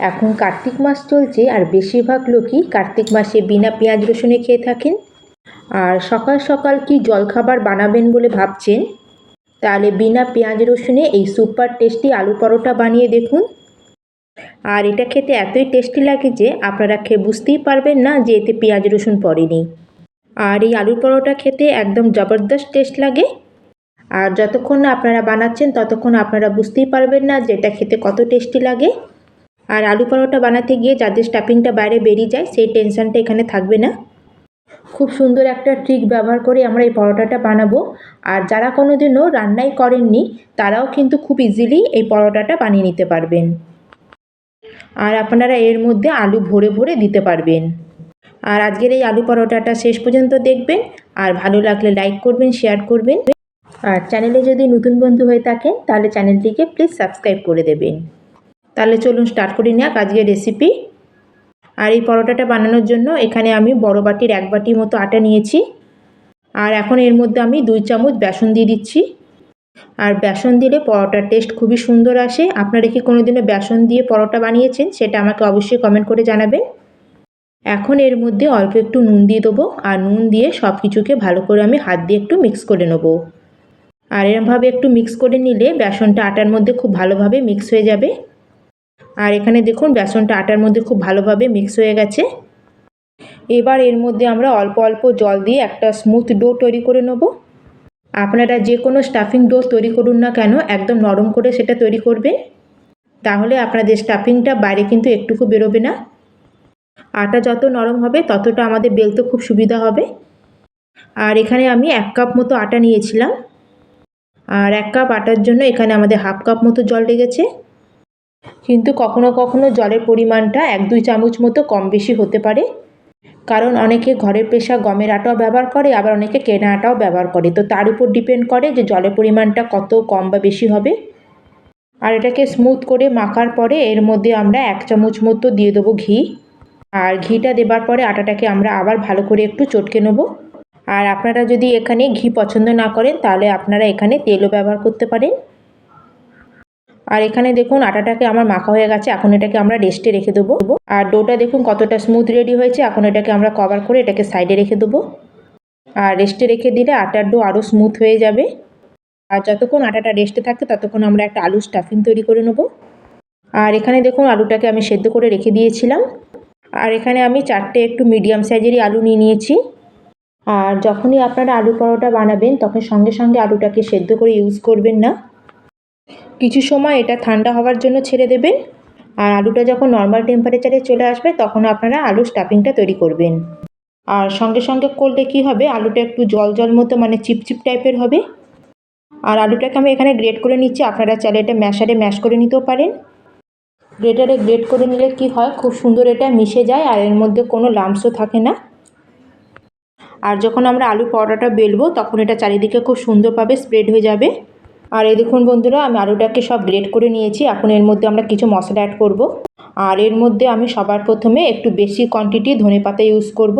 এখন কার্তিক মাস চলছে আর বেশিরভাগ লোকই কার্তিক মাসে বিনা পেঁয়াজ রসুনে খেয়ে থাকেন। আর সকাল সকাল কি জলখাবার বানাবেন বলে ভাবছেন? তাহলে বিনা পেঁয়াজ রসুনে এই সুপার টেস্টি আলু পরোটা বানিয়ে দেখুন। আর এটা খেতে এতই টেস্টি লাগে যে আপনারা খেয়ে বুঝতেই পারবেন না যে এতে পেঁয়াজ রসুন পড়েনি। আর এই আলুর পরোটা খেতে একদম জবরদস্ত টেস্ট লাগে। আর যতক্ষণ না আপনারা বানাচ্ছেন ততক্ষণ আপনারা বুঝতেই পারবেন না যে এটা খেতে কত টেস্টি লাগে। আর আলু পরোটা বানাতে গিয়ে যাদের স্টাফিংটা বাইরে বেরিয়ে যায়, সেই টেনশানটা এখানে থাকবে না। খুব সুন্দর একটা ট্রিক ব্যবহার করে আমরা এই পরোটাটা বানাবো। আর যারা কোনো দিনও রান্নাই করেননি, তারাও কিন্তু খুব ইজিলি এই পরোটাটা বানিয়ে নিতে পারবেন। আর আপনারা এর মধ্যে আলু ভরে ভরে দিতে পারবেন। আর আজকের এই আলু পরোটাটা শেষ পর্যন্ত দেখবেন। আর ভালো লাগলে লাইক করবেন শেয়ার করবেন। আর চ্যানেলে যদি নতুন বন্ধু হয়ে থাকেন, তাহলে চ্যানেলটিকে প্লিজ সাবস্ক্রাইব করে দেবেন। তাহলে চলুন স্টার্ট করি নিয়ে আজকের রেসিপি আর এই পরোটাটা বানানোর জন্য এখানে আমি বড় বাটির এক বাটি মতো আটা নিয়েছি। আর এখন এর মধ্যে আমি দুই চামচ বেসন দিয়ে দিচ্ছি। আর বেসন দিলে পরোটার টেস্ট খুবই সুন্দর আসে। আপনারা কি কোনো দিনও বেসন দিয়ে পরোটা বানিয়েছেন? সেটা আমাকে অবশ্যই কমেন্ট করে জানাবেন। এখন এর মধ্যে অল্প একটু নুন দিয়ে দেবো। আর নুন দিয়ে সব কিছুকে ভালো করে আমি হাত দিয়ে একটু মিক্স করে নেব। আর এরমভাবে একটু মিক্স করে নিলে বেসনটা আটার মধ্যে খুব ভালোভাবে মিক্স হয়ে যাবে। আর এখানে দেখুন, বেসনটা আটার মধ্যে খুব ভালোভাবে মিক্স হয়ে গেছে। এবার এর মধ্যে আমরা অল্প অল্প জল দিয়ে একটা স্মুথ ডো তৈরি করে নেব। আপনারা যে কোনো স্টাফিং ডো তৈরি করুন না কেন, একদম নরম করে সেটা তৈরি করবেন। তাহলে আপনাদের স্টাফিংটা বাইরে কিন্তু একটুকু বেরোবে না। আটা যত নরম হবে, ততটা আমাদের বেলতে খুব সুবিধা হবে। আর এখানে আমি এক কাপ মতো আটা নিয়েছিলাম। আর এক কাপ আটার জন্য এখানে আমাদের হাফ কাপ মতো জল লেগেছে। কিন্তু কখনো কখনো জলের পরিমাণটা এক দুই চামচ মতো কম বেশি হতে পারে। কারণ অনেকে ঘরের পেশা গমের আটাও ব্যবহার করে, আবার অনেকে কেনা আটাও ব্যবহার করে। তো তার উপর ডিপেন্ড করে যে জলের পরিমাণটা কত কম বা বেশি হবে। আর এটাকে স্মুথ করে মাখার পরে এর মধ্যে আমরা এক চামচ মতো দিয়ে দেবো ঘি। আর ঘিটা দেবার পরে আটাটাকে আমরা আবার ভালো করে একটু চটকে নেব। আর আপনারা যদি এখানে ঘি পছন্দ না করেন, তাহলে আপনারা এখানে তেলও ব্যবহার করতে পারেন। আর এখানে দেখুন আটাটাকে আমার মাখা হয়ে গেছে, এখন এটাকে আমরা রেস্টে রেখে দেবো। আর ডোটা দেখুন কতটা স্মুথ রেডি হয়েছে, এখন এটাকে আমরা কভার করে এটাকে সাইডে রেখে দেবো। আর রেস্টে রেখে দিলে আটার ডো আরও স্মুথ হয়ে যাবে। আর যতক্ষণ আটাটা রেস্টে থাকে ততক্ষণ আমরা একটা আলু স্টাফিং তৈরি করে নেব। আর এখানে দেখুন আলুটাকে আমি সেদ্ধ করে রেখে দিয়েছিলাম। আর এখানে আমি চারটে একটু মিডিয়াম সাইজেরই আলু নিয়ে নিয়েছি। আর যখনই আপনারা আলু পরোটা বানাবেন, তখন সঙ্গে সঙ্গে আলুটাকে সেদ্ধ করে ইউজ করবেন না। কিছু সময় এটা ঠান্ডা হওয়ার জন্য ছেড়ে দেবেন। আর আলুটা যখন নর্মাল টেম্পারেচারে চলে আসবে, তখন আপনারা আলু স্টাফিংটা তৈরি করবেন। আর সঙ্গে সঙ্গে করলে কি হবে? আলুটা একটু জল জল মতো মানে চিপচিপ টাইপের হবে। আর আলুটাকে আমি এখানে গ্রেট করে নিচ্ছি। আপনারা চাইলে এটা ম্যাশারে ম্যাশ করে নিতেও পারেন। গ্রেটারে গ্রেট করে নিলে কি হয়? খুব সুন্দর এটা মিশে যায়, আর এর মধ্যে কোনো লামসও থাকে না। আর যখন আমরা আলু পরোটাটা বেলবো, তখন এটা চারিদিকে খুব সুন্দরভাবে স্প্রেড হয়ে যাবে। আর এই দেখুন বন্ধুরা, আমি আলুটাকে সব গ্রেট করে নিয়েছি। এখন এর মধ্যে আমরা কিছু মশলা অ্যাড করব। আর এর মধ্যে আমি সবার প্রথমে একটু বেশি কোয়ান্টিটি ধনে পাতা ইউজ করব।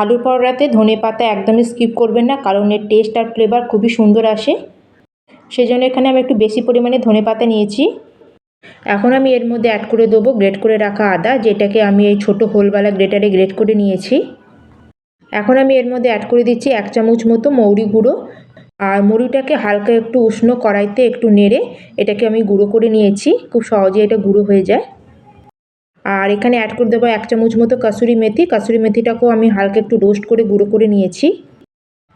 আলুর পরোটাতে ধনে পাতা একদমই স্কিপ করবেন না, কারণ এর টেস্ট আর ফ্লেভার খুবই সুন্দর আসে। সেজন্য এখানে আমি একটু বেশি পরিমাণে ধনে পাতা নিয়েছি। এখন আমি এর মধ্যে অ্যাড করে দেবো গ্রেট করে রাখা আদা, যেটাকে আমি এই ছোটো হোলওয়ালা গ্রেটারে গ্রেট করে নিয়েছি। এখন আমি এর মধ্যে অ্যাড করে দিচ্ছি এক চামচ মতো মৌরি গুঁড়ো। আর মুড়িটাকে হালকা একটু উষ্ণ কড়াইতে একটু নেড়ে এটাকে আমি গুঁড়ো করে নিয়েছি, খুব সহজে এটা গুঁড়ো হয়ে যায়। আর এখানে অ্যাড করে দেবো এক চামচ মতো কাসুরি মেথি, কাসুরি মেথিটাকেও আমি হালকা একটু রোস্ট করে গুঁড়ো করে নিয়েছি।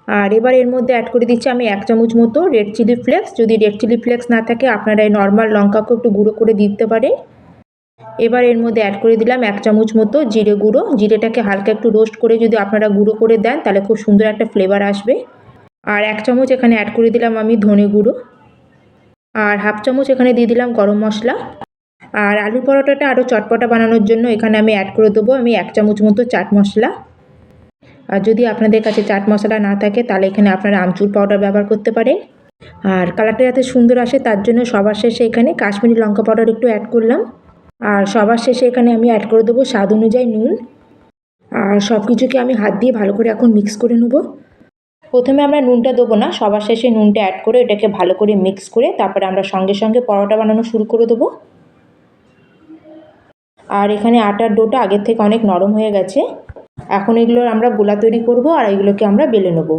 আর এবার এর মধ্যে অ্যাড করে দিচ্ছি আমি এক চামচ মতো রেড চিলি ফ্লেক্স যদি রেড চিলি ফ্লেক্স না থাকে আপনারা এই নর্মাল লঙ্কাকেও একটু গুঁড়ো করে দিতে পারেন। এবার এর মধ্যে অ্যাড করে দিলাম এক চামচ মতো জিরে গুঁড়ো, জিরেটাকে হালকা একটু রোস্ট করে যদি আপনারা গুঁড়ো করে দেন তাহলে খুব সুন্দর একটা ফ্লেভার আসবে। আর এক চামচ এখানে অ্যাড করে দিলাম আমি ধনে গুঁড়ো। আর হাফ চামচ এখানে দিয়ে দিলাম গরম মশলা। আর আলু পরোটাটা আরও চটপটা বানানোর জন্য এখানে আমি অ্যাড করে দেবো আমি এক চামচ মতো চাট মশলা। আর যদি আপনাদের কাছে চাট মশলা না থাকে তাহলে এখানে আপনারা আমচুর পাউডার ব্যবহার করতে পারেন। আর কালারটা যাতে সুন্দর আসে তার জন্য সবার শেষে এখানে কাশ্মীরি লঙ্কা পাউডার একটু অ্যাড করলাম। আর সবার শেষে এখানে আমি অ্যাড করে দেবো স্বাদ অনুযায়ী নুন। আর সব কিছুকে আমি হাত দিয়ে ভালো করে এখন মিক্স করে নেব। প্রথমে আমরা নুনটা দেবো না, সবার শেষে নুনটা অ্যাড করে এটাকে ভালো করে মিক্স করে তারপরে আমরা সঙ্গে সঙ্গে পরোটা বানানো শুরু করে দেবো। আর এখানে আটার ডোটা আগের থেকে অনেক নরম হয়ে গেছে। এখন এগুলোর আমরা গোলা তৈরি করব আর এগুলোকে আমরা বেলে নেব।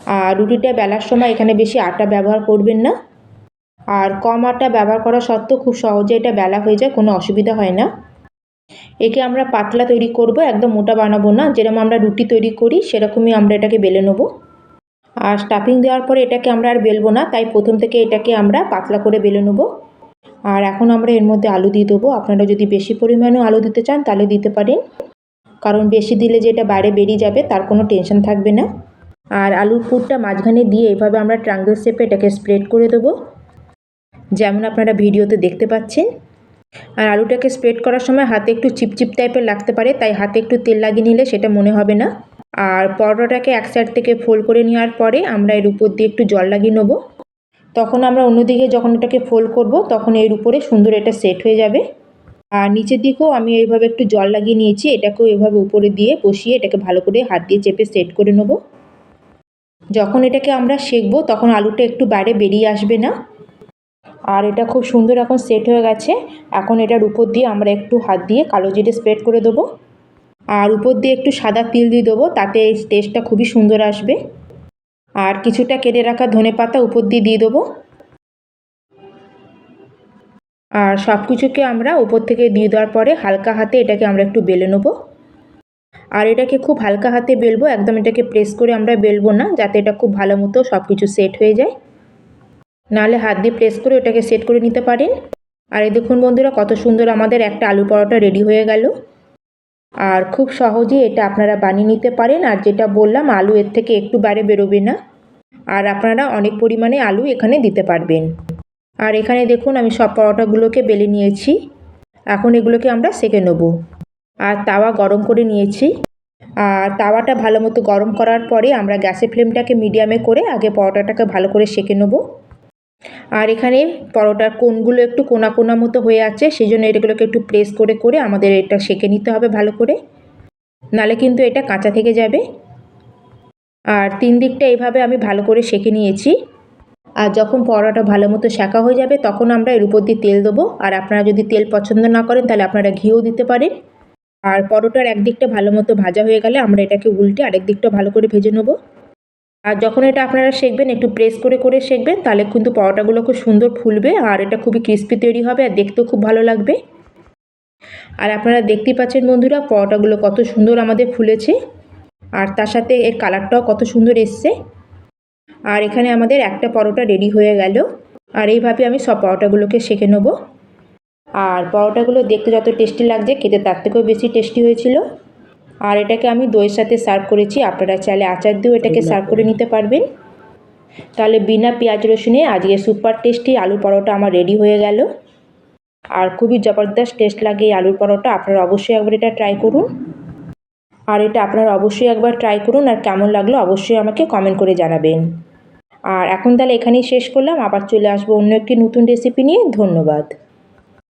আর রুটিটা বেলার সময় এখানে বেশি আটা ব্যবহার করবেন না। আর কম আটা ব্যবহার করা সত্ত্বেও খুব সহজে এটা বেলা হয়ে যায়, কোনো অসুবিধা হয় না। একে আমরা পাতলা তৈরি করব, একদম মোটা বানাবো না। যেরকম আমরা রুটি তৈরি করি, সেরকমই আমরা এটাকে বেলে নেব। আর স্টাফিং দেওয়ার পরে এটাকে আমরা আর বেলবো না, তাই প্রথম থেকে এটাকে আমরা পাতলা করে বেলে নেব। আর এখন আমরা এর মধ্যে আলু দিয়ে দেবো। আপনারা যদি বেশি পরিমাণেও আলু দিতে চান, তাহলে দিতে পারেন। কারণ বেশি দিলে যে এটা বাইরে বেরিয়ে যাবে, তার কোনো টেনশন থাকবে না। আর আলুর পুরটা মাঝখানে দিয়ে এভাবে আমরা ট্রাঙ্গেল শেপে এটাকে স্প্রেড করে দেবো। যেমন আপনারা ভিডিওতে দেখতে পাচ্ছেন। আর আলুটাকে স্প্রেড করার সময় হাতে একটু চিপচিপ টাইপের লাগতে পারে, তাই হাতে একটু তেল লাগিয়ে নিলে সেটা মনে হবে না। আর পরোটাটাকে এক সাইড থেকে ফোল্ড করে নেওয়ার পরে আমরা এর উপর দিয়ে একটু জল লাগিয়ে নেব। তখন আমরা অন্যদিকে যখন এটাকে ফোল্ড করব, তখন এর উপরে সুন্দর এটা সেট হয়ে যাবে। আর নিচের দিকেও আমি এইভাবে একটু জল লাগিয়ে নিয়েছি, এটাকেও এভাবে উপরে দিয়ে বসিয়ে এটাকে ভালো করে হাত দিয়ে চেপে সেট করে নেব। যখন এটাকে আমরা শেখবো তখন আলুটা একটু বাইরে বেরিয়ে আসবে না। আর এটা খুব সুন্দর এখন সেট হয়ে গেছে। এখন এটার উপর দিয়ে আমরা একটু হাত দিয়ে কালো জিরে স্প্রেড করে দেবো। আর উপর দিয়ে একটু সাদা তিল দিয়ে দেবো, তাতে টেস্টটা খুবই সুন্দর আসবে। আর কিছুটা কেটে রাখা ধনে পাতা উপর দিয়ে দিয়ে দেবো। আর সব কিছুকে আমরা উপর থেকে দিয়ে দেওয়ার পরে হালকা হাতে এটাকে আমরা একটু বেলে নেব। আর এটাকে খুব হালকা হাতে বেলবো, একদম এটাকে প্রেস করে আমরা বেলবো না, যাতে এটা খুব ভালো মতো সব কিছু সেট হয়ে যায়। নাহলে হাত দিয়ে প্রেস করে ওটাকে সেট করে নিতে পারেন। আর এই দেখুন বন্ধুরা, কত সুন্দর আমাদের একটা আলু পরোটা রেডি হয়ে গেল। আর খুব সহজেই এটা আপনারা বানিয়ে নিতে পারেন। আর যেটা বললাম, আলু এর থেকে একটু বাইরে বেরোবে না। আর আপনারা অনেক পরিমাণে আলু এখানে দিতে পারবেন। আর এখানে দেখুন, আমি সব পরোটাগুলোকে বেলে নিয়েছি। এখন এগুলোকে আমরা সেঁকে নেব। আর তাওয়া গরম করে নিয়েছি। আর তাওয়াটা ভালো মতো গরম করার পরে আমরা গ্যাসের ফ্লেমটাকে মিডিয়ামে করে আগে পরোটাটাকে ভালো করে সেঁকে নেব। আর এখানে পরোটার কোনগুলো একটু কোনা কোনা মতো হয়ে আছে সেই জন্য এটাগুলোকে একটু প্রেস করে করে আমাদের এটা সেঁকে নিতে হবে ভালো করে। নালে কিন্তু এটা কাঁচা থেকে যাবে। আর তিন দিকটা এইভাবে আমি ভালো করে সেঁকে নিয়েছি। আর যখন পরোটা ভালো মতো শাঁকা হয়ে যাবে, তখন আমরা এর উপর দিয়ে তেল দেবো। আর আপনারা যদি তেল পছন্দ না করেন, তাহলে আপনারা ঘিও দিতে পারেন। আর পরোটার একদিকটা ভালো মতো ভাজা হয়ে গেলে আমরা এটাকে উল্টে আরেক দিকটা ভালো করে ভেজে নেব। আর যখন এটা আপনারা শেখবেন একটু প্রেস করে করে শেখবেন তাহলে কিন্তু পরোটাগুলো খুব সুন্দর ফুলবে আর এটা খুবই ক্রিস্পি তৈরি হবে আর দেখতেও খুব ভালো লাগবে। আর আপনারা দেখতেই পাচ্ছেন বন্ধুরা, পরোটাগুলো কত সুন্দর আমাদের ফুলেছে আর তার সাথে এর কালারটাও কত সুন্দর এসছে। আর এখানে আমাদের একটা পরোটা রেডি হয়ে গেল আর এইভাবে আমি সব পরোটাগুলোকে শেখে নেব। আর পরোটাগুলো দেখতে যত টেস্টি লাগছে, খেতে তার থেকেও বেশি টেস্টি হয়েছিল। আর এটাকে আমি দইয়ের সাথে সার্ভ করেছি। আপনারা চাইলে আচার দিয়েও এটাকে সার্ভ করে নিতে পারবেন। তাহলে বিনা পেঁয়াজ রসুনে আজকে সুপার টেস্টি আলু পরোটা আমার রেডি হয়ে গেল। আর খুবই জবরদস্ত টেস্ট লাগে এই আলুর পরোটা, আপনারা অবশ্যই একবার এটা ট্রাই করুন। আর এটা আপনারা অবশ্যই একবার ট্রাই করুন আর কেমন লাগল অবশ্যই আমাকে কমেন্ট করে জানাবেন। আর এখন তাহলে এখানেই শেষ করলাম, আবার চলে আসব অন্য একটি নতুন রেসিপি নিয়ে। ধন্যবাদ।